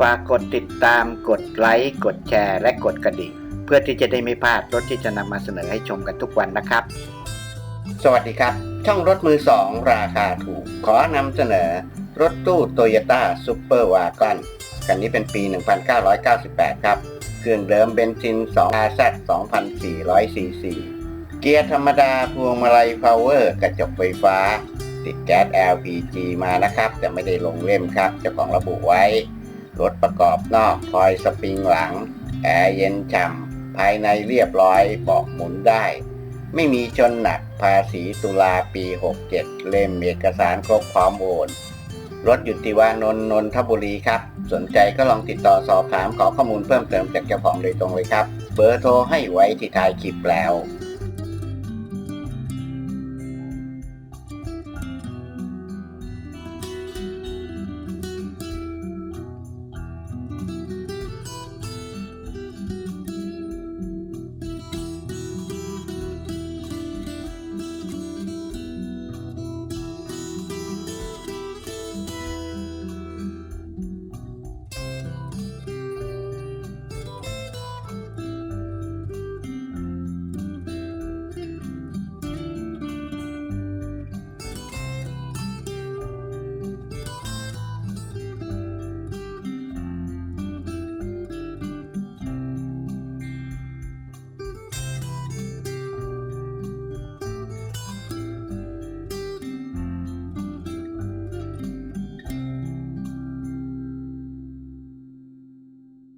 ฝากกดติดตามกดไลค์ กดแชร์ และกดกระดิ่ง เพื่อที่จะได้ไม่พลาดรถที่จะนำมาเสนอให้ชมกันทุกวันนะครับ สวัสดีครับ ช่องรถมือสองราคาถูก ขอนำเสนอ รถตู้โตโยต้าซูเปอร์วากอนคันนี้เป็นปี 1998 ครับ เครื่องเดิมเบนซิน2 RZ 2,400 ซีซี เกียร์ธรรมดาพวงมาลัยพาวเวอร์กระจกไฟฟ้า ติดแก๊ส LPG มานะครับ แต่ไม่ได้ลงเล่มครับ เจ้าของระบุไว้ รถประกอบนอกคอยสปริงหลัง แอร์เย็นฉ่ำภายในเรียบร้อยเบาะหมุนได้ ไม่มีชนหนักภาษีตุลาปี 67 เล่มเอกสารครบพร้อมโอนรถอยู่ที่วานนนนทบุรีครับ สนใจก็ลองติดต่อสอบถามขอข้อมูลเพิ่มเติมจากเจ้าของโดยตรงเลยครับ เบอร์โทรให้ไว้ที่ท้ายคลิปแล้ว